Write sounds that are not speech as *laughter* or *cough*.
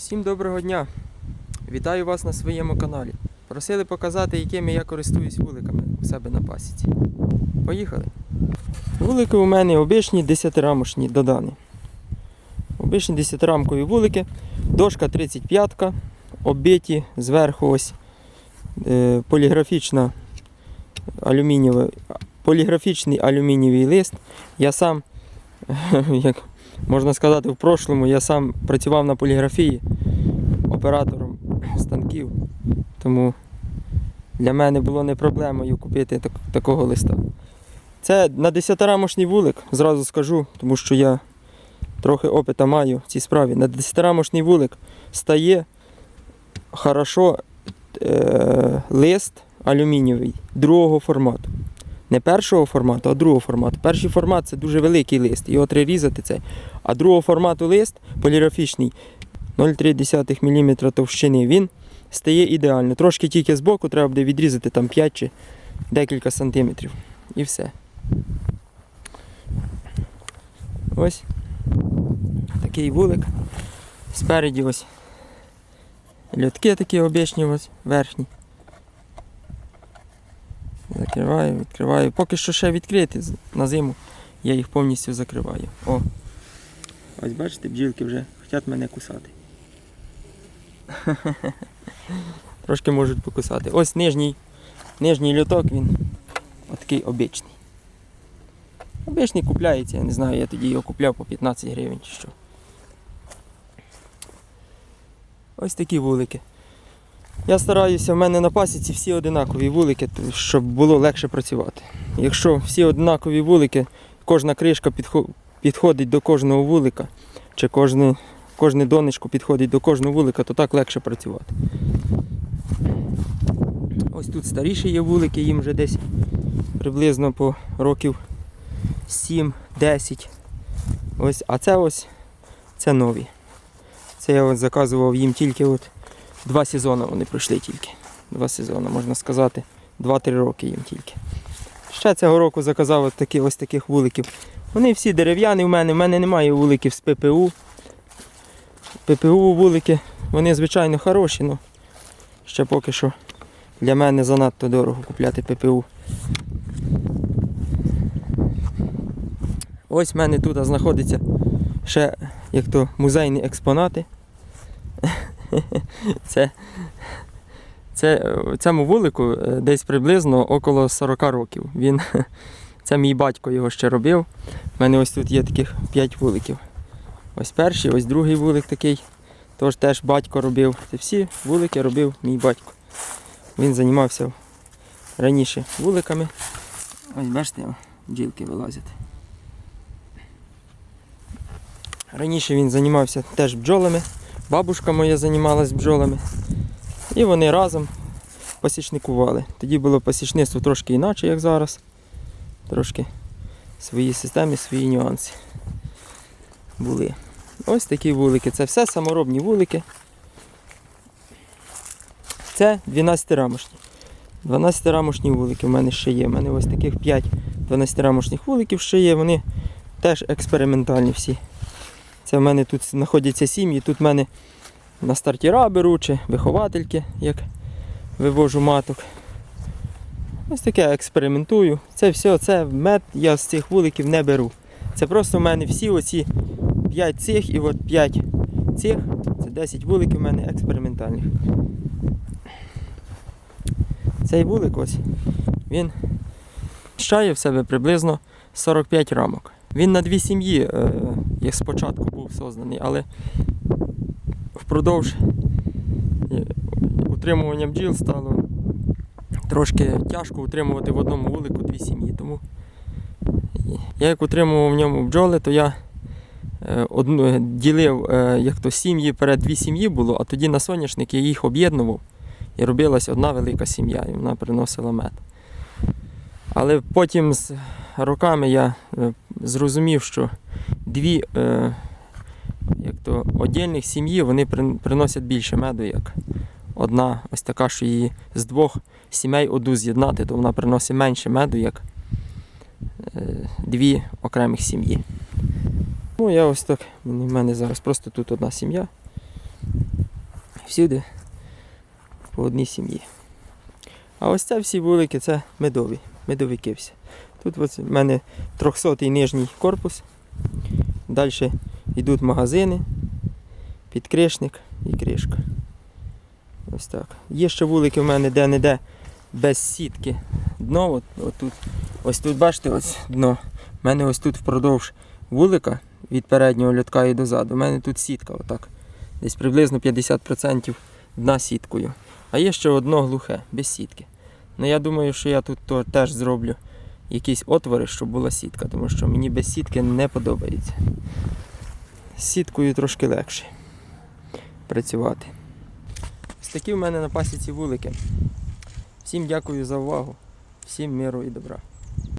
Усім доброго дня! Вітаю вас на своєму каналі. Просили показати, якими я користуюсь вуликами у себе на пасіці. Поїхали. Вулики у мене обичні 10-рамочні додани. Обичні 10-рамкові вулики, дошка 35-ка, оббиті зверху ось е, поліграфічна алюмінієва, поліграфічний алюмінієвий лист. Я сам, *laughs* як можна сказати, в прошлому я сам працював на поліграфії оператором станків, тому для мене було не проблемою купити так, такого листа. Це на 10-рамочний вулик, зразу скажу, тому що я трохи опита маю в цій справі. На 10-рамочний вулик стає хорошо е, лист алюмінієвий другого формату. Не першого формату, а другого формату. Перший формат це дуже великий лист, його треба різати цей. А другого формату лист поліграфічний 0,3 мм товщини, він стає ідеально. Трошки тільки збоку треба буде відрізати там 5 чи декілька сантиметрів. І все. Ось такий вулик. Спереді ось льотки такі обічні ось верхні. Закриваю, відкриваю. Поки що ще відкриті на зиму. Я їх повністю закриваю. О. Ось бачите, бджілки вже хочуть мене кусати. *laughs* Трошки можуть покусати. Ось нижній, нижній льоток, він отакий обичний. Обичний купляється, я не знаю, я тоді його купляв по 15 гривень чи що. Ось такі вулики. Я стараюся, в мене на пасіці всі одинакові вулики, щоб було легше працювати. Якщо всі однакові вулики, кожна кришка підходить до кожного вулика, чи кожне, кожне донечко підходить до кожного вулика, то так легше працювати. Ось тут старіші є вулики, їм вже десь приблизно по років 7-10. Ось, а це ось це нові. Це я от заказував їм тільки от два сезони вони пройшли тільки. Два сезони, можна сказати. Два-три роки їм тільки. Ще цього року заказав такі, ось таких вуликів. Вони всі дерев'яні в мене. У мене немає вуликів з ППУ. ППУ вулики, вони звичайно хороші, але ще поки що для мене занадто дорого купляти ППУ. Ось в мене тут знаходиться ще як то музейні експонати. *laughs* *laughs* Це, це, цьому вулику е, десь приблизно около 40 років. Він, *laughs* це мій батько його ще робив. У мене ось тут є таких 5 вуликів. Ось перший, ось другий вулик такий. Тож теж батько робив. Це всі вулики робив мій батько. Він займався раніше вуликами. Ось бачите, бджілки вилазять. Раніше він займався теж бджолами. Бабушка моя займалась бджолами. І вони разом пасічникували. Тоді було пасічництво трошки інакше, як зараз. Трошки свої системи, свої нюанси були. Ось такі вулики. Це все саморобні вулики. Це 12-рамошні. 12-рамошні вулики в мене ще є. У мене ось таких 5 12-рамошних вуликів ще є. Вони теж експериментальні всі. Це в мене тут знаходяться сім'ї. Тут в мене на стартіра беру чи виховательки, як вивожу маток. Ось таке експериментую. Це все, це мед я з цих вуликів не беру. Це просто в мене всі оці 5 цих і от 5 цих. Це 10 вуликів в мене експериментальних. Цей вулик ось, він вміщає в себе приблизно 45 рамок. Він на дві сім'ї, е, спочатку був але впродовж е, утримування бджіл стало трошки тяжко утримувати в одному вулику дві сім'ї. Тому я як утримував в ньому бджоли, то я е, одну, ділив е, як то сім'ї перед дві сім'ї було, а тоді на соняшник я їх об'єднував і робилась одна велика сім'я, і вона приносила мед. Але потім з роками я е, зрозумів, що дві е, як то, отдільних сім'ї вони приносять більше меду, як одна ось така, що її з двох сімей одну з'єднати, то вона приносить менше меду, як е, дві окремих сім'ї. Ну, я ось так, в мене зараз просто тут одна сім'я. Всюди по одній сім'ї. А ось це всі вулики це медові, медовики всі. Тут ось в мене 300-й нижній корпус. Далі йдуть магазини, підкришник і кришка. Ось так. Є ще вулики в мене де-не-де без сітки. Дно, от, от тут, ось тут, бачите, ось дно. У мене ось тут впродовж вулика від переднього льотка і дозаду. У мене тут сітка, отак. Десь приблизно 50% дна сіткою. А є ще одно глухе, без сітки. Ну я думаю, що я тут теж зроблю якісь отвори, щоб була сітка, тому що мені без сітки не подобається. Сіткою трошки легше працювати. Ось такі в мене на пасіці вулики. Всім дякую за увагу, всім миру і добра.